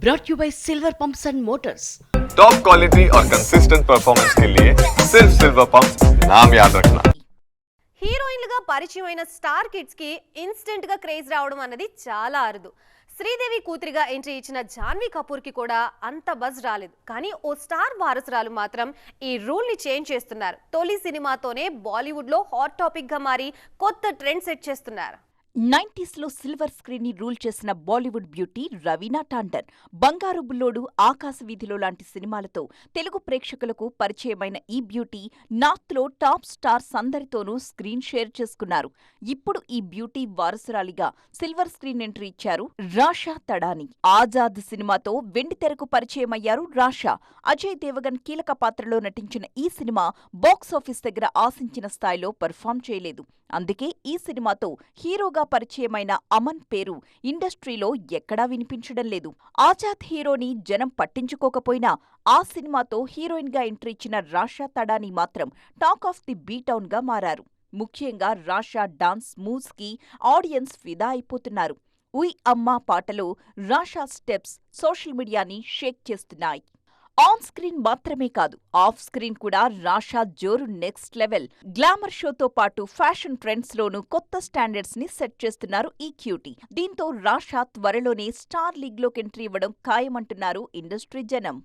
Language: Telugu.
brought you by Silver Pumps and Motors. Top quality और कंसिस्टेंट परफॉर्मेंस के लिए सिर्फ सिल्वर पंप नाम याद रखना హీరోయిన్లుగా పరిచయం అయిన స్టార్ కిడ్స్ కి ఇన్స్టెంట్ గా క్రేజ్ రావడం అన్నది చాలా అరుదు శ్రీదేవి కూతురిగా ఎంట్రీ ఇచ్చిన జాన్వీ కపూర్ కి కూడా అంత బజ్ రాలేదు కానీ ఓ స్టార్ వారసురాలు మాత్రం ఈ రూల్ ని చేంజ్ చేస్తున్నారు తొలి సినిమాతోనే బాలీవుడ్ లో హాట్ టాపిక్ గా మారి కొత్త ట్రెండ్ సెట్ చేస్తున్నారు నైంటీస్లో సిల్వర్ స్క్రీన్ని రూల్ చేసిన బాలీవుడ్ బ్యూటీ రవీనా టాండన్ బంగారు బుల్లోడు ఆకాశ వీధిలో లాంటి సినిమాలతో తెలుగు ప్రేక్షకులకు పరిచయమైన ఈ బ్యూటీ నార్త్లో టాప్ స్టార్స్ అందరితోనూ స్క్రీన్ షేర్ చేసుకున్నారు. ఇప్పుడు ఈ బ్యూటీ వారసురాలిగా సిల్వర్ స్క్రీన్ ఎంట్రీ ఇచ్చారు రాషా తడాని. ఆజాద్ సినిమాతో వెండితెరకు పరిచయమయ్యారు రాషా. అజయ్ దేవగన్ కీలక పాత్రలో నటించిన ఈ సినిమా బాక్సాఫీస్ దగ్గర ఆశించిన స్థాయిలో పెర్ఫామ్ చేయలేదు. అందుకే ఈ సినిమాతో హీరోగా పరిచయమైన అమన్ పేరు ఇండస్ట్రీలో ఎక్కడా వినిపించడం లేదు. ఆజాద్ హీరోని జనం పట్టించుకోకపోయినా ఆ సినిమాతో హీరోయిన్గా ఎంట్రీ ఇచ్చిన రాషా తడాని మాత్రం టాక్ ఆఫ్ ది బీటౌన్గా మారారు. ముఖ్యంగా రాషా డాన్స్ మూవ్స్కి ఆడియన్స్ ఫిదా అయిపోతున్నారు. ఉయ్ అమ్మా పాటలో రాషా స్టెప్స్ సోషల్ మీడియాని షేక్ చేస్తున్నాయి. ఆన్ స్క్రీన్ మాత్రమే కాదు ఆఫ్ స్క్రీన్ కూడా రాషా జోరు నెక్స్ట్ లెవెల్. గ్లామర్ షోతో పాటు ఫ్యాషన్ ట్రెండ్స్ లోనూ కొత్త స్టాండర్డ్స్ని సెట్ చేస్తున్నారు ఈ క్యూటీ. దీంతో రాషా త్వరలోనే స్టార్ లీగ్లోకి ఎంట్రీ ఇవ్వడం ఖాయమంటున్నారు ఇండస్ట్రీ జనం.